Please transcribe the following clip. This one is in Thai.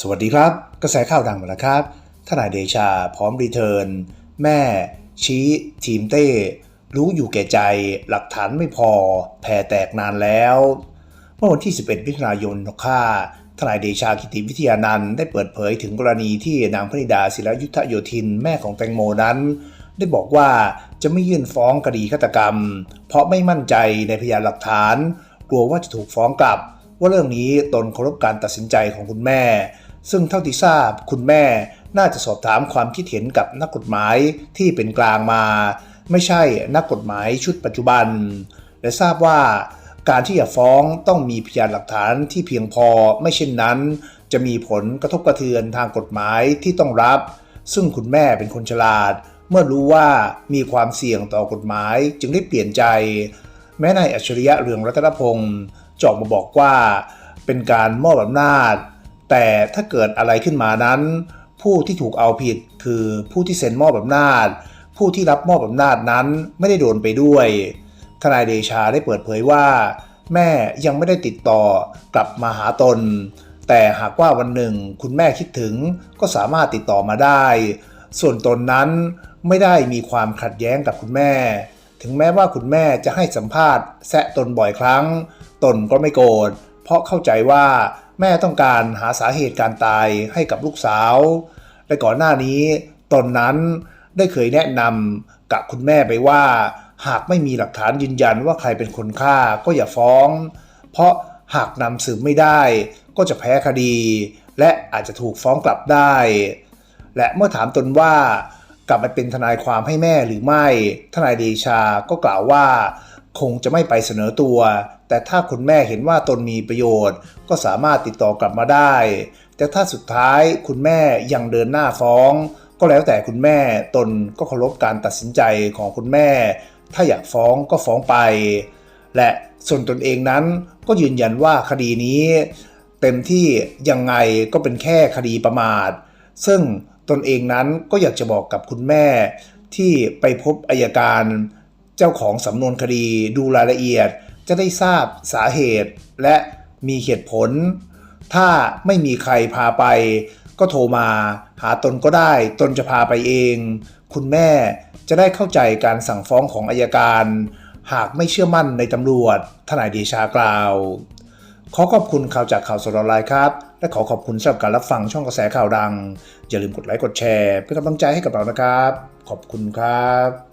สวัสดีครับ กระแสข่าวดังมาแล้วครับ ทนายเดชาพร้อมรีเทิร์น แม่ ชี้ทีมเต้ รู้อยู่แก่ใจ หลักฐานไม่พอ แผ่แตกนานแล้ว เมื่อวันที่ 11มิถุนายน65ทนายเดชากิติวิทยานันท์ได้เปิดเผยถึงกรณีที่นางพนิดาศิลยุทธโยธินแม่ของแตงโมนั้น ได้บอกว่าจะไม่ยื่นฟ้องคดีฆาตกรรม เพราะไม่มั่นใจในพยานหลักฐาน กลัวว่าจะถูกฟ้องกลับ ว่าเรื่องนี้ตนเคารพการตัดสินใจของคุณแม่ ซึ่งเท่าที่ทราบคุณแม่น่าจะสอบถามความคิดเห็นกับนักกฎหมายที่เป็นกลางมา ไม่ใช่นักกฎหมายชุดปัจจุบัน และทราบว่าการที่จะฟ้องต้องมีพยานหลักฐานที่เพียงพอไม่เช่นนั้น จะมีผลกระทบกระเทือนทางกฎหมายที่ต้องรับ ซึ่งคุณแม่เป็นคนฉลาด เมื่อรู้ว่ามีความเสี่ยงต่อกฎหมายจึงได้เปลี่ยนใจ แม้นายอัจฉริยะเรืองรัตนพงศ์ จออกมาบอกว่าเป็นการมอบอำนาจ แต่ถ้าเกิดอะไรขึ้นมานั้น ผู้ที่ถูกเอาผิดคือผู้ที่เซ็นมอบอำนาจ ผู้ที่รับมอบอำนาจนั้นไม่ได้โดนไปด้วย ทนายเดชาได้เปิดเผยว่า แม่ยังไม่ได้ติดต่อกลับมาหาตน แต่หากว่าวันหนึ่งคุณแม่คิดถึงก็สามารถติดต่อมาได้ ส่วนตนนั้นไม่ได้มีความขัดแย้งกับคุณแม่ ถึงแม้ว่าคุณแม่จะให้สัมภาษณ์แซะตนบ่อยครั้ง ตนก็ไม่โกรธเพราะเข้าใจว่าแม่ต้องการหาสาเหตุการตายให้กับลูกสาว และก่อนหน้านี้ตนนั้นได้เคยแนะนำกับคุณแม่ไปว่า หากไม่มีหลักฐานยืนยันว่าใครเป็นคนฆ่าก็อย่าฟ้อง เพราะหากนำสืบไม่ได้ ก็จะแพ้คดี และอาจจะถูกฟ้องกลับได้ และเมื่อถามตนว่ากลับมาเป็นทนายความให้แม่หรือไม่ ทนายเดชาก็กล่าวว่า คงจะไม่ไปเสนอตัว แต่ถ้าคุณแม่เห็นว่าตนมีประโยชน์ ก็สามารถติดต่อกลับมาได้ แต่ถ้าสุดท้ายคุณแม่ยังเดินหน้าฟ้อง ก็แล้วแต่คุณแม่ตนก็เคารพการตัดสินใจของคุณแม่ ถ้าอยากฟ้องก็ฟ้องไป และส่วนตนเองนั้นก็ยืนยันว่าคดีนี้ เต็มที่ยังไงก็เป็นแค่คดีประมาท ซึ่งตนเองนั้นก็อยากจะบอกกับคุณแม่ที่ไปพบอายการ จ้าของสำนวนคดีดูรายละเอียด จะได้ทราบสาเหตุ และมีเหตุผล ถ้าไม่มีใครพาไป ก็โทรมา หาตนก็ได้ ตนจะพาไปเอง คุณแม่จะได้เข้าใจการสั่งฟ้องของอายการ หากไม่เชื่อมั่นในตำรวจ ทนายเดชากล่าว ขอขอบคุณข่าวจากข่าวสดออนไลน์ครับ และขอขอบคุณสำหรับการรับฟังช่องกระแสข่าวดัง อย่าลืมกดไลค์กดแชร์เป็นกำลังใจให้กับเรานะครับ ขอบคุณครับ